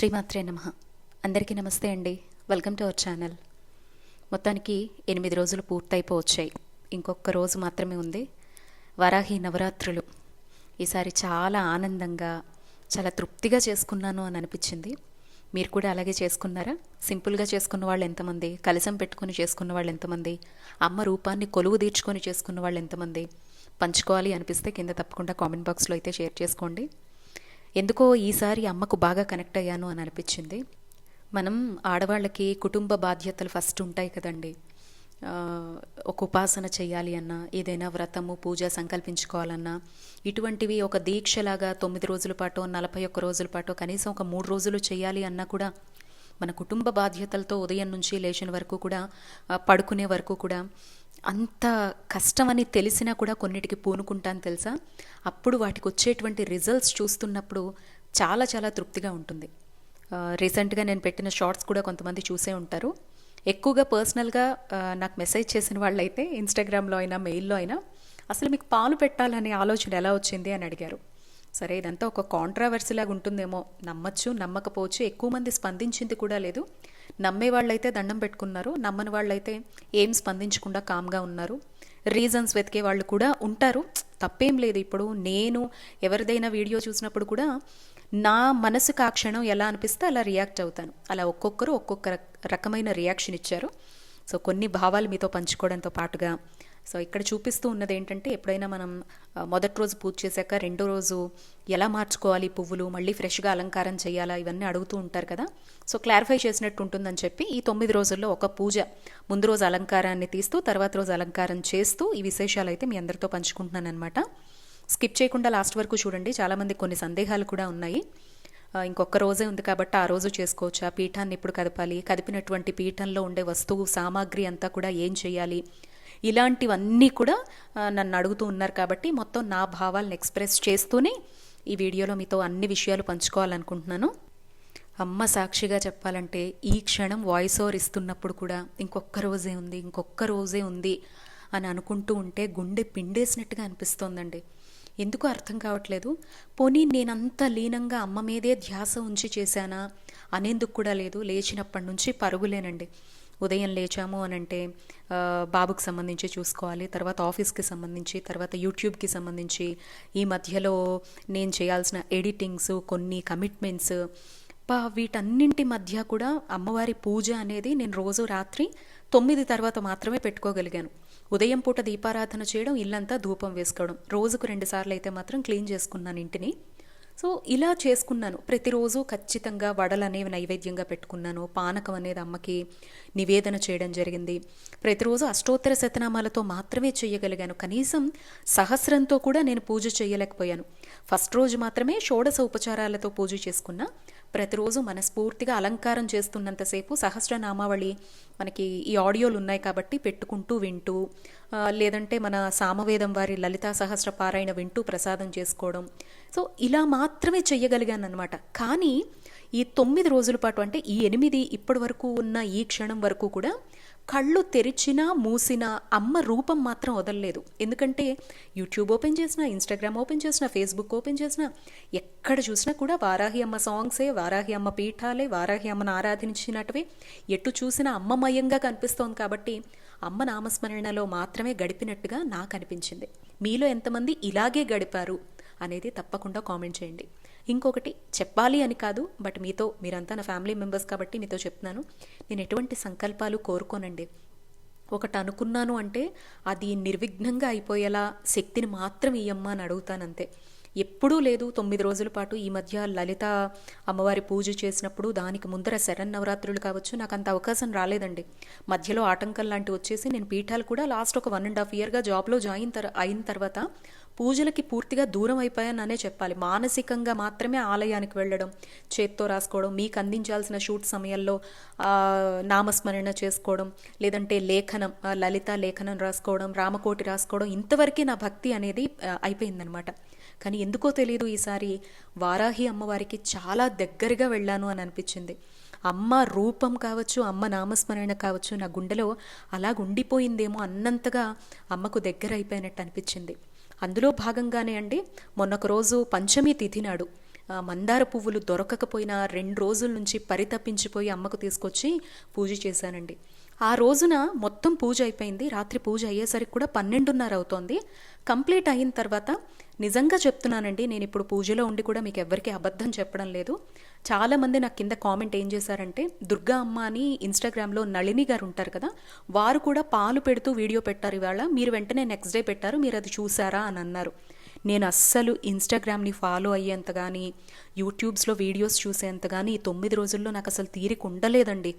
శ్రీమాత్రే నమ. అందరికీ నమస్తే అండి. వెల్కమ్ టు అవర్ ఛానల్ మొత్తానికి ఎనిమిది రోజులు పూర్తయిపోవచ్చాయి. ఇంకొక రోజు మాత్రమే ఉంది. వరాహి నవరాత్రులు. ఈసారి చాలా ఆనందంగా చాలా తృప్తిగా చేసుకున్నాను అని అనిపించింది. మీరు కూడా అలాగే చేసుకున్నారా? సింపుల్గా చేసుకున్న వాళ్ళు ఎంతమంది? కలసం పెట్టుకుని చేసుకున్న వాళ్ళు ఎంతమంది? అమ్మ రూపాన్ని కొలువు తీర్చుకొని చేసుకున్న వాళ్ళు ఎంతమంది? పంచుకోవాలి అనిపిస్తే కింద తప్పకుండా కామెంట్ బాక్స్లో అయితే షేర్ చేసుకోండి. ఎందుకో ఈసారి అమ్మకు బాగా కనెక్ట్ అయ్యాను అని అనిపించింది. మనం ఆడవాళ్ళకి కుటుంబ బాధ్యతలు ఫస్ట్ ఉంటాయి కదండి. ఒక ఉపాసన చేయాలి అన్నా ఏదైనా వ్రతము పూజ సంకల్పించుకోవాలన్నా ఇటువంటివి ఒక దీక్షలాగా తొమ్మిది రోజుల పాటు నలభై ఒక్క రోజుల పాటు కనీసం ఒక మూడు రోజులు చేయాలి అన్నా కూడా మన కుటుంబ బాధ్యతలతో ఉదయం నుంచి లేచిన వరకు కూడా పడుకునే వరకు కూడా అంత కష్టమని తెలిసినా కూడా కొన్నిటికి పూనుకుంటాను తెలుసా? అప్పుడు వాటికి వచ్చేటువంటి రిజల్ట్స్ చూస్తున్నప్పుడు చాలా చాలా తృప్తిగా ఉంటుంది. రీసెంట్గా నేను పెట్టిన షార్ట్స్ కూడా కొంతమంది చూసే ఉంటారు. ఎక్కువగా పర్సనల్గా నాకు మెసేజ్ చేసిన వాళ్ళైతే ఇన్స్టాగ్రామ్లో అయినా మెయిల్లో అయినా అసలు మీకు పాలు పెట్టాలనే ఆలోచన ఎలా వచ్చింది అని అడిగారు. సరే ఇదంతా ఒక కాంట్రావర్సీ లాగా ఉంటుందేమో. నమ్మచ్చు నమ్మకపోవచ్చు ఎక్కువ మంది స్పందించింది కూడా లేదు. నమ్మే వాళ్ళైతే దండం పెట్టుకున్నారు. నమ్మని వాళ్ళైతే ఏం స్పందించకుండా కామ్గా ఉన్నారు. రీజన్స్ వెతికే వాళ్ళు కూడా ఉంటారు. తప్పేం లేదు. ఇప్పుడు నేను ఎవరిదైనా వీడియో చూసినప్పుడు కూడా నా మనసుకు ఆ క్షణం ఎలా అనిపిస్తే అలా రియాక్ట్ అవుతాను. అలా ఒక్కొక్కరు ఒక్కొక్క రక- రకమైన రియాక్షన్ ఇచ్చారు సో కొన్ని భావాలు మీతో పంచుకోవడంతో పాటుగా సో ఇక్కడ చూపిస్తూ ఉన్నది ఏంటంటే ఎప్పుడైనా మనం మొదటి రోజు పూజ చేశాక రెండో రోజు ఎలా మార్చుకోవాలి పువ్వులు మళ్ళీ ఫ్రెష్గా అలంకారం చేయాలా ఇవన్నీ అడుగుతూ ఉంటారు కదా. సో క్లారిఫై చేసినట్టు ఉంటుందని చెప్పి ఈ తొమ్మిది రోజుల్లో ఒక పూజ ముందు రోజు అలంకారాన్ని తీస్తూ తర్వాత రోజు అలంకారం చేస్తూ ఈ విశేషాలు అయితే మీ అందరితో పంచుకుంటున్నాను అనమాట స్కిప్ చేయకుండా లాస్ట్ వరకు చూడండి. చాలామంది కొన్ని సందేహాలు కూడా ఉన్నాయి. ఇంకొక రోజే ఉంది కాబట్టి ఆ రోజు చేసుకోవచ్చు? ఆ పీఠాన్ని ఎప్పుడు కదపాలి? కదిపినటువంటి పీఠంలో ఉండే వస్తువు సామాగ్రి అంతా కూడా ఏం చేయాలి? ఇలాంటివన్నీ కూడా నన్ను అడుగుతూ ఉన్నారు కాబట్టి మొత్తం నా భావాలను ఎక్స్ప్రెస్ చేస్తూనే ఈ వీడియోలో మీతో అన్ని విషయాలు పంచుకోవాలనుకుంటున్నాను. అమ్మ సాక్షిగా చెప్పాలంటే ఈ క్షణం వాయిస్ ఓవర్ ఇస్తున్నప్పుడు కూడా ఇంకొక్క రోజే ఉంది ఇంకొక్క రోజే ఉంది అని అనుకుంటూ ఉంటే గుండె పిండేసినట్టుగా అనిపిస్తోందండి. ఎందుకు అర్థం కావట్లేదు. పోనీ నేనంత లీనంగా అమ్మ మీదే ధ్యాస ఉంచి చేశానా అనేందుకు కూడా లేదు. లేచినప్పటి నుంచి పరుగులేనండి. ఉదయం లేచాము అని అంటే బాబుకి సంబంధించి చూసుకోవాలి తర్వాత ఆఫీస్కి సంబంధించి తర్వాత యూట్యూబ్కి సంబంధించి. ఈ మధ్యలో నేను చేయాల్సిన ఎడిటింగ్స్ కొన్ని కమిట్మెంట్స్ పా వీటన్నింటి మధ్య కూడా అమ్మవారి పూజ అనేది నేను రోజు రాత్రి తొమ్మిది తర్వాత మాత్రమే పెట్టుకోగలిగాను. ఉదయం పూట దీపారాధన చేయడం ఇల్లంతా ధూపం వేసుకోవడం. రోజుకు రెండుసార్లు అయితే మాత్రం క్లీన్ చేసుకున్నాను ఇంటిని. సో ఇలా చేసుకున్నాను. ప్రతిరోజు ఖచ్చితంగా వడలు అనేవి నైవేద్యంగా పెట్టుకున్నాను. పానకం అనేది అమ్మకి నివేదన చేయడం జరిగింది. ప్రతిరోజు అష్టోత్తర శతనామాలతో మాత్రమే చేయగలిగాను. కనీసం సహస్రంతో కూడా నేను పూజ చేయలేకపోయాను. ఫస్ట్ రోజు మాత్రమే షోడశ ఉపచారాలతో పూజ చేసుకున్న ప్రతిరోజు మనస్ఫూర్తిగా అలంకారం చేస్తున్నంతసేపు సహస్రనామావళి మనకి ఈ ఆడియోలు ఉన్నాయి కాబట్టి పెట్టుకుంటూ వింటూ లేదంటే మన సామవేదం వారి లలితా సహస్ర పారాయణ వింటూ ప్రసాదం చేసుకోవడం. సో ఇలా మాత్రమే చెయ్యగలిగానమాట అనమాట కానీ ఈ తొమ్మిది రోజుల పాటు అంటే ఈ ఎనిమిది ఇప్పటి వరకు ఉన్న ఈ క్షణం వరకు కూడా కళ్ళు తెరిచినా మూసినా అమ్మ రూపం మాత్రం వదలలేదు. ఎందుకంటే యూట్యూబ్ ఓపెన్ చేసినా ఇన్స్టాగ్రామ్ ఓపెన్ చేసినా ఫేస్బుక్ ఓపెన్ చేసినా ఎక్కడ చూసినా కూడా వారాహి అమ్మ సాంగ్సే వారాహి అమ్మ పీఠాలే వారాహి అమ్మను ఆరాధించినట్టువే ఎటు చూసినా అమ్మమయంగా కనిపిస్తోంది కాబట్టి అమ్మ నామస్మరణలో మాత్రమే గడిపినట్టుగా నాకు అనిపించింది. మీలో ఎంతమంది ఇలాగే గడిపారు అనేది తప్పకుండా కామెంట్ చేయండి. ఇంకొకటి చెప్పాలి అని కాదు బట్ మీతో మీరంతా నా ఫ్యామిలీ మెంబర్స్ కాబట్టి మీతో చెప్తున్నాను. నేను ఎటువంటి సంకల్పాలు కోరుకోనండి. ఒకటి అనుకున్నాను అంటే అది నిర్విఘ్నంగా అయిపోయేలా శక్తిని మాత్రం ఇయ్యమ్మా అని అడుగుతానంతే. ఎప్పుడూ లేదు తొమ్మిది రోజుల పాటు ఈ మధ్య లలిత అమ్మవారి పూజ చేసినప్పుడు దానికి ముందర శరణ్ నవరాత్రులు కావచ్చు నాకు అంత అవకాశం రాలేదండి. మధ్యలో ఆటంకం లాంటివి వచ్చేసి నేను పీఠాలు కూడా లాస్ట్ ఒక వన్ అండ్ హాఫ్ ఇయర్గా జాబ్లో జాయిన్ తర్ అయిన తర్వాత పూజలకి పూర్తిగా దూరం అయిపోయాననే చెప్పాలి. మానసికంగా మాత్రమే ఆలయానికి వెళ్ళడం చేత్తో రాసుకోవడం మీకు అందించాల్సిన షూట్ సమయంలో నామస్మరణ చేసుకోవడం లేదంటే లేఖనం లలిత లేఖనం రాసుకోవడం రామకోటి రాసుకోవడం ఇంతవరకే నా భక్తి అనేది అయిపోయిందనమాట. కానీ ఎందుకో తెలియదు ఈసారి వారాహి అమ్మవారికి చాలా దగ్గరగా వెళ్ళాను అని అనిపించింది. అమ్మ రూపం కావచ్చు అమ్మ నామస్మరణ కావచ్చు నా గుండెలో అలా ఉండిపోయిందేమో అన్నంతగా అమ్మకు దగ్గర అయిపోయినట్టు అనిపించింది. అందులో భాగంగానే అండి మొన్నొక రోజు పంచమి తిథి నాడు మందార పువ్వులు దొరకకపోయినా రెండు రోజుల నుంచి పరితపించిపోయి అమ్మకు తీసుకొచ్చి పూజ చేశానండి. ఆ రోజున మొత్తం పూజ అయిపోయింది. రాత్రి పూజ అయ్యేసరికి కూడా పన్నెండున్నర అవుతోంది. కంప్లీట్ అయిన తర్వాత నిజంగా చెప్తున్నానండి నేను ఇప్పుడు పూజలో ఉండి కూడా మీకు ఎవ్వరికీ అబద్ధం చెప్పడం లేదు. చాలామంది నాకు కింద కామెంట్ ఏం చేశారంటే దుర్గా అమ్మ అని ఇన్స్టాగ్రామ్లో నళిని గారు ఉంటారు కదా వారు కూడా పాలు పెడుతూ వీడియో పెట్టారు ఇవాళ. మీరు వెంటనే నెక్స్ట్ డే పెట్టారు మీరు అది చూసారా అని అన్నారు. నేను అస్సలు ఇన్స్టాగ్రామ్ని ఫాలో అయ్యేంత కానీ యూట్యూబ్స్లో వీడియోస్ చూసేంత కానీ ఈ తొమ్మిది రోజుల్లో నాకు అసలు తీరిక ఉండలేదండి.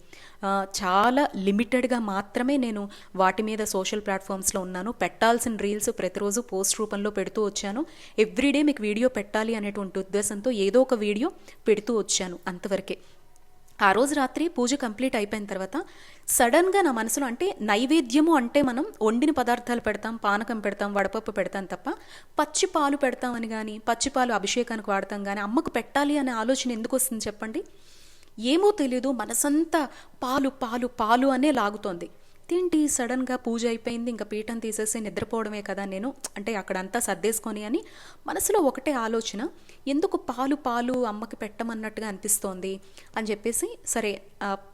చాలా లిమిటెడ్గా మాత్రమే నేను వాటి మీద సోషల్ ప్లాట్ఫామ్స్లో ఉన్నాను. పెట్టాల్సిన రీల్స్ ప్రతిరోజు పోస్ట్ రూపంలో పెడుతూ వచ్చాను. ఎవ్రీడే మీకు వీడియో పెట్టాలి అనేటువంటి ఉద్దేశంతో ఏదో ఒక వీడియో పెడుతూ వచ్చాను అంతవరకే. ఆ రోజు రాత్రి పూజ కంప్లీట్ అయిపోయిన తర్వాత సడన్గా నా మనసులో అంటే నైవేద్యము అంటే మనం వండిన పదార్థాలు పెడతాం పానకం పెడతాం వడపప్పు పెడతాం తప్ప పచ్చి పాలు పెడతామని కానీ పచ్చి పాలు అభిషేకానికి వాడతాం కానీ అమ్మకు పెట్టాలి అనే ఆలోచన ఎందుకు వస్తుంది చెప్పండి? ఏమో తెలియదు మనసంతా పాలు పాలు పాలు అనే లాగుతోంది. ఏంటి సడన్గా పూజ అయిపోయింది ఇంకా పీఠం తీసేసి నిద్రపోవడమే కదా నేను. అంటే అక్కడంతా సర్దేసుకొని అని మనసులో ఒకటే ఆలోచన ఎందుకు పాలు పాలు అమ్మకి పెట్టమన్నట్టుగా అనిపిస్తోంది? అని చెప్పేసి సరే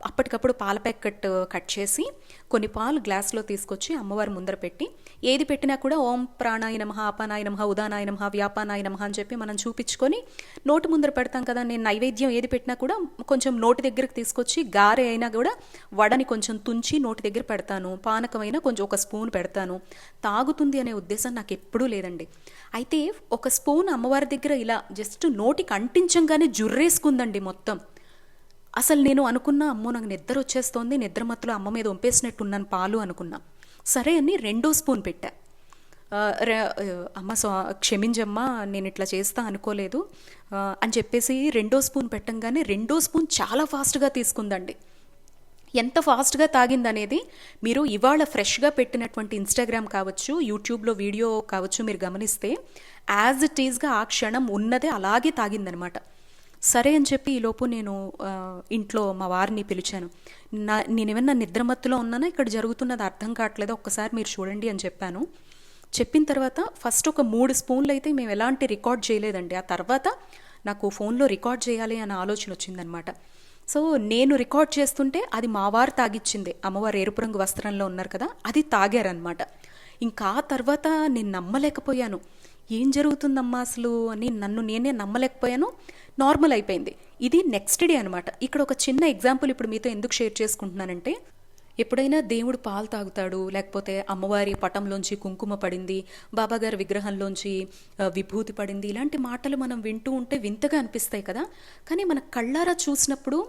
అప్పటికప్పుడు పాల ప్యాకెట్ కట్ చేసి కొన్ని పాలు గ్లాస్లో తీసుకొచ్చి అమ్మవారి ముందర పెట్టి ఏది పెట్టినా కూడా ఓం ప్రాణాయ నమః అపానాయ నమః ఉదానాయ వ్యాపానాయ అని చెప్పి మనం చూపించుకొని నోటి ముందర పెడతాం కదా నేను నైవేద్యం ఏది పెట్టినా కూడా కొంచెం నోటి దగ్గరకు తీసుకొచ్చి గారె అయినా కూడా వడని కొంచెం తుంచి నోటి దగ్గర పెడతాను పానకమైనా కొంచెం ఒక స్పూన్ పెడతాను. తాగుతుంది అనే ఉద్దేశం నాకు ఎప్పుడూ లేదండి. అయితే ఒక స్పూన్ అమ్మవారి దగ్గర ఇలా జస్ట్ నోటికి అంటించంగానే జుర్రేసుకుందండి మొత్తం. అసలు నేను అనుకున్న అమ్మో నాకు నిద్ర వచ్చేస్తోంది నిద్ర మత్తులో అమ్మ మీద వంపేసినట్టున్నాను పాలు అనుకున్నా. సరే అని రెండో స్పూన్ పెట్టా. అమ్మ స్వా క్షమించమ్మా నేను ఇట్లా చేస్తా అనుకోలేదు. అని చెప్పేసి రెండో స్పూన్ పెట్టంగానే రెండో స్పూన్ చాలా ఫాస్ట్గా తీసుకుందండి. ఎంత ఫాస్ట్గా తాగిందనేది మీరు ఇవాళ ఫ్రెష్గా పెట్టినటువంటి ఇన్స్టాగ్రామ్ కావచ్చు యూట్యూబ్లో వీడియో కావచ్చు మీరు గమనిస్తే యాజ్ ఇట్ ఈజ్గా ఆ క్షణం ఉన్నదే అలాగే తాగిందనమాట. సరే అని చెప్పి ఈలోపు నేను ఇంట్లో మా వారిని పిలిచాను. నా నేనేమన్నా నిద్రమత్తులో ఉన్నానా? ఇక్కడ జరుగుతున్నది అర్థం కావట్లేదు? ఒక్కసారి మీరు చూడండి అని చెప్పాను. చెప్పిన తర్వాత ఫస్ట్ ఒక మూడు స్పూన్లు అయితే మేము ఎలాంటి రికార్డ్ చేయలేదండి. ఆ తర్వాత నాకు ఫోన్లో రికార్డ్ చేయాలి అనే ఆలోచన వచ్చిందనమాట. సో నేను రికార్డ్ చేస్తుంటే అది మావారు తాగిచ్చింది. అమ్మవారు ఎరుపు రంగు వస్త్రంలో ఉన్నారు కదా అది తాగారనమాట ఇంకా ఆ తర్వాత నేను నమ్మలేకపోయాను. ఏం జరుగుతుందమ్మా అసలు అని నన్ను నేనే నమ్మలేకపోయాను. నార్మల్ అయిపోయింది. ఇది నెక్స్ట్ డే అనమాట ఇక్కడ ఒక చిన్న ఎగ్జాంపుల్ ఇప్పుడు మీతో ఎందుకు షేర్ చేసుకుంటున్నానంటే ఎప్పుడైనా దేవుడు పాలు తాగుతాడు లేకపోతే అమ్మవారి పటంలోంచి కుంకుమ పడింది బాబాగారి విగ్రహంలోంచి విభూతి పడింది ఇలాంటి మాటలు మనం వింటూ ఉంటే వింతగా అనిపిస్తాయి కదా. కానీ మన కళ్ళారా చూసినప్పుడు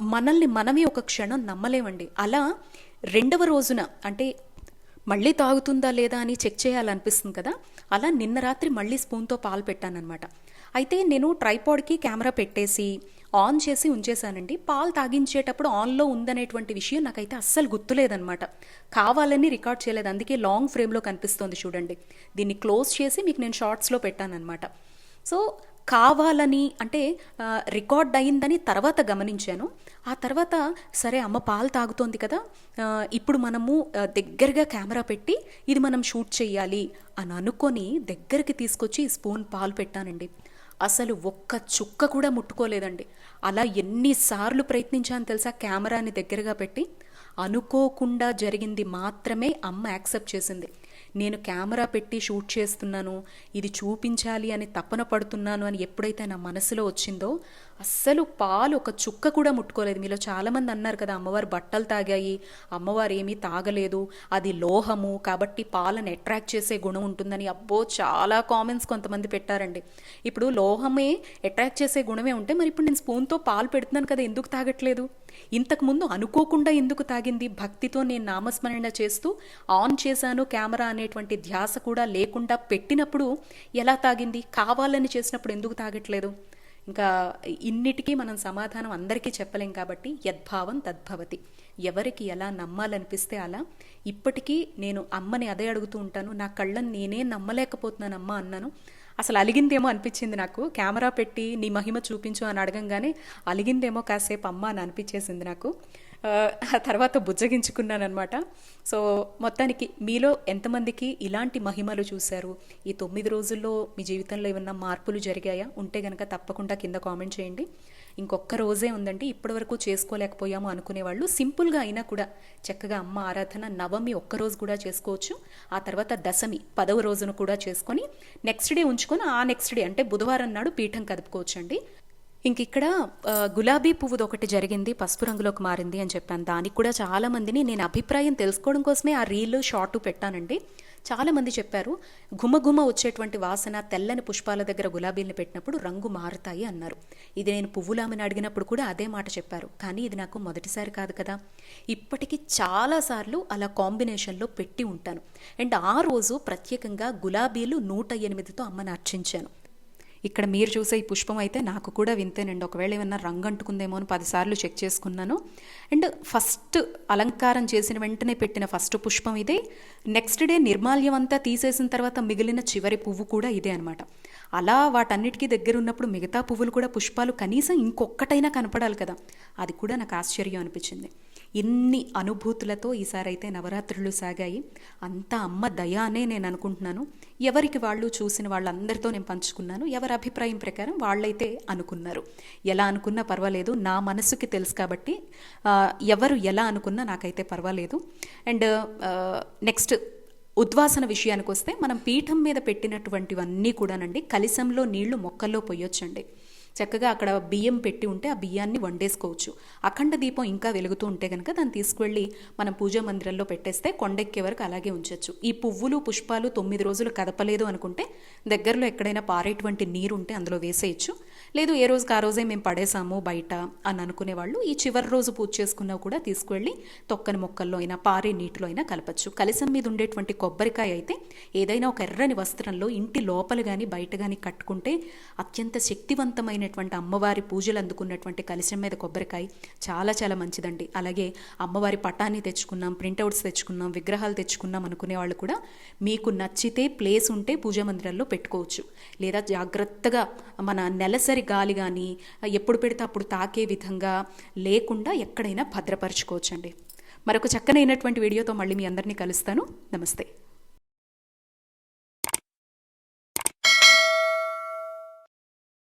మనల్ని మనమే ఒక క్షణం నమ్మలేమండి. అలా రెండవ రోజున అంటే మళ్ళీ తాగుతుందా లేదా అని చెక్ చేయాలనిపిస్తుంది కదా. అలా నిన్న రాత్రి మళ్ళీ స్పూన్తో పాలు పెట్టానన్నమాట. అయితే నేను ట్రైపాడ్కి కెమెరా పెట్టేసి ఆన్ చేసి ఉంచేశానండి. పాలు తాగించేటప్పుడు ఆన్లో ఉందనేటువంటి విషయం నాకైతే అస్సలు గుర్తులేదనమాట కావాలని రికార్డ్ చేయలేదు. అందుకే లాంగ్ ఫ్రేమ్లో కనిపిస్తోంది చూడండి. దీన్ని క్లోజ్ చేసి మీకు నేను షార్ట్స్లో పెట్టానన్నమాట. సో కావాలని అంటే రికార్డ్ అయిందని తర్వాత గమనించాను. ఆ తర్వాత సరే అమ్మ పాలు తాగుతోంది కదా ఇప్పుడు మనము దగ్గరగా కెమెరా పెట్టి ఇది మనం షూట్ చేయాలి అని అనుకొని దగ్గరికి తీసుకొచ్చి స్పూన్ పాలు పెట్టానండి. అసలు ఒక్క చుక్క కూడా ముట్టుకోలేదండి. అలా ఎన్నిసార్లు ప్రయత్నించాను తెలుసా కెమెరాని దగ్గరగా పెట్టి? అనుకోకుండా జరిగింది మాత్రమే అమ్మ యాక్సెప్ట్ చేసింది. నేను కెమెరా పెట్టి షూట్ చేస్తున్నాను ఇది చూపించాలి అని తపన పడుతున్నాను అని ఎప్పుడైతే నా మనసులో వచ్చిందో అస్సలు పాలు ఒక చుక్క కూడా ముట్టుకోలేదు. మీలో చాలామంది అన్నారు కదా అమ్మవారు బట్టలు తాగాయి అమ్మవారు ఏమీ తాగలేదు అది లోహము కాబట్టి పాలను అట్రాక్ట్ చేసే గుణం ఉంటుందని. అబ్బో చాలా కామెంట్స్ కొంతమంది పెట్టారండి. ఇప్పుడు లోహమే అట్రాక్ట్ చేసే గుణమే ఉంటే మరి ఇప్పుడు నేను స్పూన్తో పాలు పెడుతున్నాను కదా ఎందుకు తాగట్లేదు? ఇంతకుముందు అనుకోకుండా ఎందుకు తాగింది? భక్తితో నేను నామస్మరణ చేస్తూ ఆన్ చేశాను కెమెరా అనేటువంటి ధ్యాస కూడా లేకుండా పెట్టినప్పుడు ఎలా తాగింది? కావాలని చేసినప్పుడు ఎందుకు తాగట్లేదు? ఇంకా ఇన్నిటికీ మనం సమాధానం అందరికీ చెప్పలేం కాబట్టి యద్భావం తద్భవతి. ఎవరికి ఎలా నమ్మాలనిపిస్తే అలా. ఇప్పటికీ నేను అమ్మని అదే అడుగుతూ ఉంటాను. నా కళ్ళని నేనే నమ్మలేకపోతున్నాను అమ్మ అన్నాను. అసలు అలిగిందేమో అనిపించింది నాకు. కెమెరా పెట్టి నీ మహిమ చూపించు అని అడగంగానే అలిగిందేమో కాసేపు అమ్మ అని అనిపించేసింది నాకు. ఆ, తర్వాత బుజ్జగించుకున్నాను అనమాట సో మొత్తానికి మీలో ఎంతమందికి ఇలాంటి మహిమలు చూశారు? ఈ తొమ్మిది రోజుల్లో మీ జీవితంలో ఏమన్నా మార్పులు జరిగాయా? ఉంటే కనుక తప్పకుండా కింద కామెంట్ చేయండి. ఇంకొక రోజే ఉందండి ఇప్పటివరకు చేసుకోలేకపోయాము అనుకునే వాళ్ళు సింపుల్గా అయినా కూడా చక్కగా అమ్మ ఆరాధన నవమి ఒక్క రోజు కూడా చేసుకోవచ్చు. ఆ తర్వాత దశమి పదవ రోజును కూడా చేసుకొని నెక్స్ట్ డే ఉంచుకొని ఆ నెక్స్ట్ డే అంటే బుధవారం నాడు పీఠం కదుపుకోవచ్చు అండి ఇంక ఇక్కడ గులాబీ పువ్వుది ఒకటి జరిగింది పసుపు రంగులోకి మారింది అని చెప్పాను. దానికి కూడా చాలా మందిని నేను అభిప్రాయం తెలుసుకోవడం కోసమే ఆ రీల్ షార్ట్ పెట్టానండి. చాలామంది చెప్పారు ఘుమఘుమ వచ్చేటువంటి వాసన తెల్లని పుష్పాల దగ్గర గులాబీలను పెట్టినప్పుడు రంగు మారుతాయి అన్నారు. ఇది నేను పువ్వులామని అడిగినప్పుడు కూడా అదే మాట చెప్పారు. కానీ ఇది నాకు మొదటిసారి కాదు కదా. ఇప్పటికీ చాలాసార్లు అలా కాంబినేషన్లో పెట్టి ఉంటాను. అండ్ ఆ రోజు ప్రత్యేకంగా గులాబీలు నూట ఎనిమిదితో అమ్మను అర్చించాను. ఇక్కడ మీరు చూసే ఈ పుష్పం అయితే నాకు కూడా వింతేనండి. ఒకవేళ ఏమన్నా రంగు అంటుకుందేమో అని పదిసార్లు చెక్ చేసుకున్నాను. అండ్ ఫస్ట్ అలంకారం చేసిన వెంటనే పెట్టిన ఫస్ట్ పుష్పం ఇదే. నెక్స్ట్ డే నిర్మాల్యం అంతా తీసేసిన తర్వాత మిగిలిన చివరి పువ్వు కూడా ఇదే అనమాట అలా వాటన్నిటికీ దగ్గర ఉన్నప్పుడు మిగతా పువ్వులు కూడా పుష్పాలు కనీసం ఇంకొక్కటైనా కనపడాలి కదా. అది కూడా నాకు ఆశ్చర్యం అనిపించింది. ఇన్ని అనుభూతులతో ఈసారి అయితే నవరాత్రులు సాగాయి. అంతా అమ్మ దయ అనే నేను అనుకుంటున్నాను. ఎవరికి వాళ్ళు చూసిన వాళ్ళందరితో నేను పంచుకున్నాను. ఎవరి అభిప్రాయం ప్రకారం వాళ్ళైతే అనుకున్నారు. ఎలా అనుకున్నా పర్వాలేదు. నా మనసుకి తెలుసు కాబట్టి ఎవరు ఎలా అనుకున్నా నాకైతే పర్వాలేదు. అండ్ నెక్స్ట్ ఉద్వాసన విషయానికి వస్తే మనం పీఠం మీద పెట్టినటువంటివన్నీ కూడానండి కలిసంలో నీళ్ళు మొక్కల్లో పొయ్యొచ్చండి చక్కగా అక్కడ బియ్యం పెట్టి ఉంటే ఆ బియ్యాన్ని వండేసుకోవచ్చు. అఖండ దీపం ఇంకా వెలుగుతూ ఉంటే కనుక దాన్ని తీసుకువెళ్ళి మనం పూజా మందిరంలో పెట్టేస్తే కొండెక్కే వరకు అలాగే ఉంచొచ్చు. ఈ పువ్వులు పుష్పాలు తొమ్మిది రోజులు కదపలేదు అనుకుంటే దగ్గరలో ఎక్కడైనా పారేటువంటి నీరు ఉంటే అందులో వేసేయచ్చు. లేదు ఏ రోజుకి ఆ రోజే మేము పడేసాము బయట అని అనుకునే వాళ్ళు ఈ చివరి రోజు పూజ చేసుకున్నా కూడా తీసుకువెళ్ళి తొక్కని మొక్కల్లో అయినా పారే నీటిలో అయినా కలపచ్చు. కలిసం మీద ఉండేటువంటి కొబ్బరికాయ అయితే ఏదైనా ఒక ఎర్రని వస్త్రంలో ఇంటి లోపల కానీ బయట కానీ కట్టుకుంటే అత్యంత శక్తివంతమైనటువంటి అమ్మవారి పూజలు అందుకున్నటువంటి కలిసం మీద కొబ్బరికాయ చాలా చాలా మంచిదండి. అలాగే అమ్మవారి పటాన్ని తెచ్చుకున్నాం ప్రింట్అవుట్స్ తెచ్చుకున్నాం విగ్రహాలు తెచ్చుకున్నాం అనుకునే వాళ్ళు కూడా మీకు నచ్చితే ప్లేస్ ఉంటే పూజా మందిరాల్లో పెట్టుకోవచ్చు. లేదా జాగ్రత్తగా మన నెలసరి గాలి కానీ ఎప్పుడు పెడితే అప్పుడు తాకే విధంగా లేకుండా ఎక్కడైనా భద్రపరచుకోవచ్చండి. మరొక చక్కనైనటువంటి వీడియోతో మళ్ళీ మీ అందరినీ కలుస్తాను. నమస్తే.